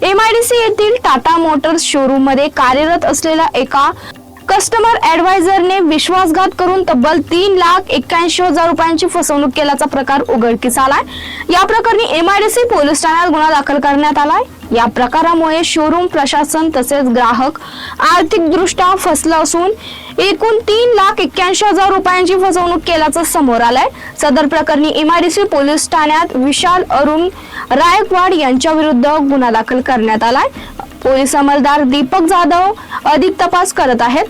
MIDC येथील Tata Motors शोरूममध्ये कार्यरत असलेल्या एका कस्टमर ऍडवायझरने विश्वासघात करून तब्बल तीन लाख एक्क्याऐंशी हजार रुपयांची फसवणूक केल्याचा प्रकार उघडकीस आलाय. या प्रकरणी एमआयडीसी पोलीस ठाण्यात गुन्हा दाखल करण्यात आलाय. या प्रकारामुळे शोरूम प्रशासन तसेच ग्राहक आर्थिक दृष्ट्या फसलं असून एकूण तीन लाख एक्क्याऐंशी हजार रुपयांची फसवणूक केल्याचं समोर आलंय. सदर प्रकरणी एमआयडीसी पोलीस ठाण्यात विशाल अरुण रायकवाड यांच्या विरुद्ध गुन्हा दाखल करण्यात आलाय. पोलीस अंमलदार दीपक जाधव अधिक तपास करत आहेत.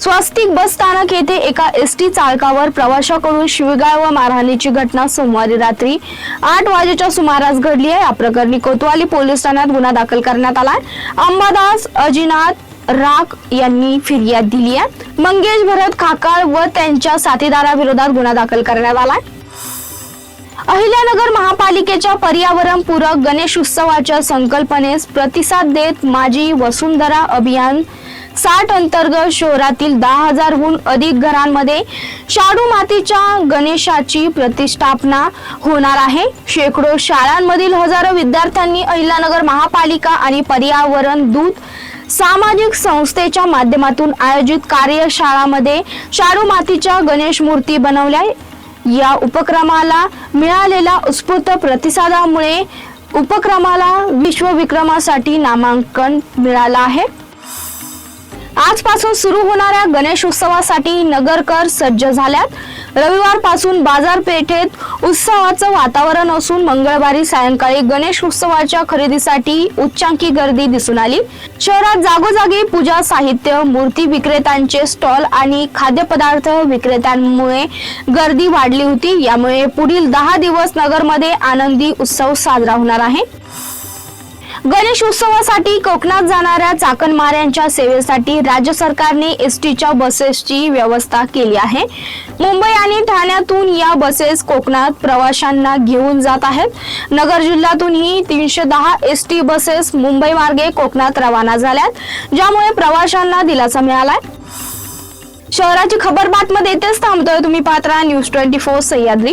स्वस्तिक बस स्थानक येथे एका एस टी चालकावर प्रवाशाकडून शिवगाळ व मारहाणीची घटना सोमवारी रात्री आठ वाजेच्या सुमारास घडली आहे. या प्रकरणी कोतवाली पोलीस ठाण्यात गुन्हा दाखल करण्यात आलाय. अंबादास अजिनाथ राख यांनी फिर्याद दिली आहे. मंगेश भरत खाकाळ व त्यांच्या साथीदाराविरोधात गुन्हा दाखल करण्यात आलाय. अहिल्यानगर महापालिकेच्या पर्यावरण पूरक गणेश उत्सवाच्या संकल्पनेस प्रतिसाद देत माझी वसुंधरा अभियान साठ अंतर्गत शहरातील दहा हजारहून अधिक घरांमध्ये शाडू मातीच्या गणेशाची प्रतिष्ठापना होणार आहे. शेकडो शाळांमधील हजारो विद्यार्थ्यांनी अहिल्यानगर महापालिका आणि पर्यावरण दूत सामाजिक संस्थेच्या माध्यमातून आयोजित कार्यशाळामध्ये शाडू मातीच्या गणेश मूर्ती बनवल्या. या उपक्रमाला मिळालेल्या उत्स्फूर्त प्रतिसादामुळे उपक्रमाला विश्वविक्रमासाठी नामांकन मिळालं आहे. आजपासून सुरू होणाऱ्या गणेश उत्सवासाठी नगरकर सज्ज झाल्यात. रविवारपासून बाजारपेठेत उत्सवाचं वातावरण असून मंगळवारी सायंकाळी गणेश उत्सवाच्या खरेदीसाठी उच्चांकी गर्दी दिसून आली. शहरात जागोजागी पूजा साहित्य मूर्ती विक्रेत्यांचे स्टॉल आणि खाद्यपदार्थ विक्रेत्यांमुळे गर्दी वाढली होती. यामुळे पुढील दहा दिवस नगरमध्ये आनंदी उत्सव साजरा होणार आहे. गणेश उत्सवासाठी कोकणात जाणाऱ्या चाकणमाऱ्यांच्या सेवेसाठी राज्य सरकारने एसटीच्या बसेसची व्यवस्था केली आहे. मुंबई ठाण्यातून या बसेस कोकणात प्रवाशांना घेऊन जात आहेत. नगर जिल्ह्यातूनही तीनशे दहा एस टी बसेस मुंबई मार्गे कोकणात रवाना झाल्यात ज्यामुळे प्रवाशांना दिलासा मिळालाय. शहराची खबर बातमध्ये येतेच थांबतोय तुम्ही पात्रा न्यूज ट्वेंटी फोर सह्याद्री.